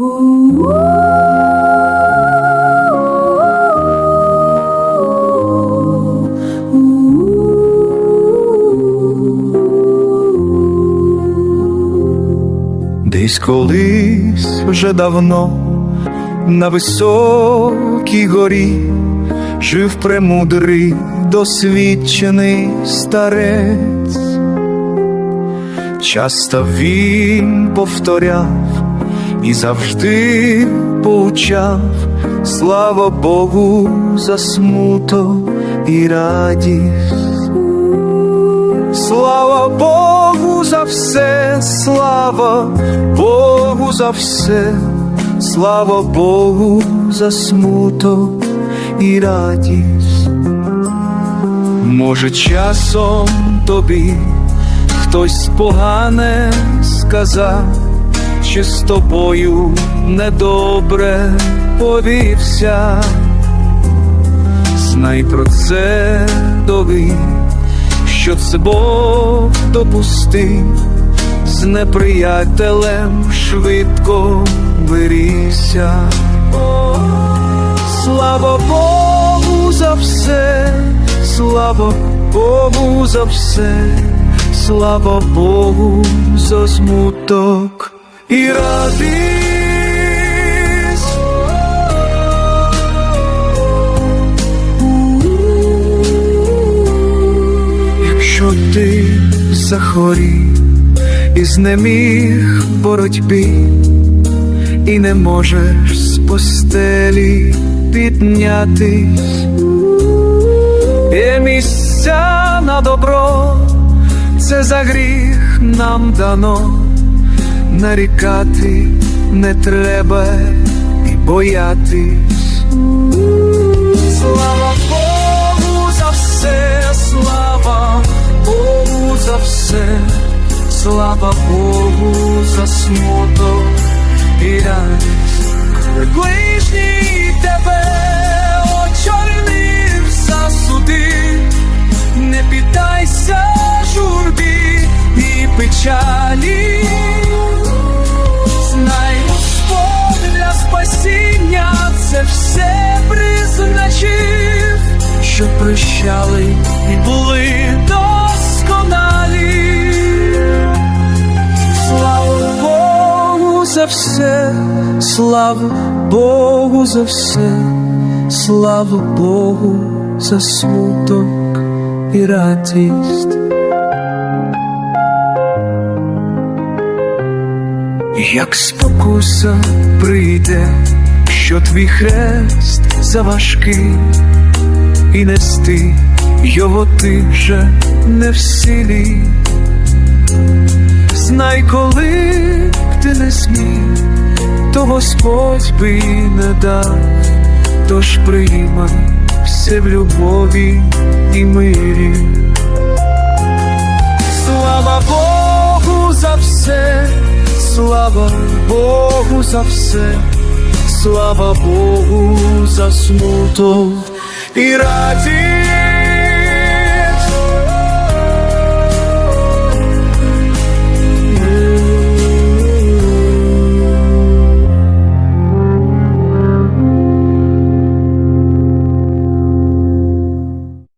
Десь колись вже давно на високій горі жив премудрий досвідчений старець. Часто він повторяв і завжди поучав, слава Богу, за смуток і радість. Слава Богу за все, слава Богу за все, слава Богу за смуток і радість. Може, часом тобі хтось погане сказав, чи з тобою недобре повівся. Знай про це дові, що це Бог допустив, з неприятелем швидко вирісся. О, Слава Богу за все, слава Богу за все, слава Богу за смуток і радість. Якщо ти захворів і знеміг боротьбі, і не можеш з постелі піднятись, є місця на добро, це за гріх нам дано, нарікати не треба і боятись. Слава Богу за все, слава Богу за все, слава Богу за смуток і радість. Ближній тебе очорнив засудив, не піддайся журбі і печалі. Це все призначив, що прощали і були досконалі. Слава Богу за все, слава Богу за все, слава Богу за смуток і радість. Як спокуса прийде, що твій хрест заважкий, і нести його ти вже не в силі. Знай, коли б ти не зміг, то Господь би не дав, тож приймай все в любові і мирі. Слава Богу за все, слава Богу за все, слава Богу заснуто і радість.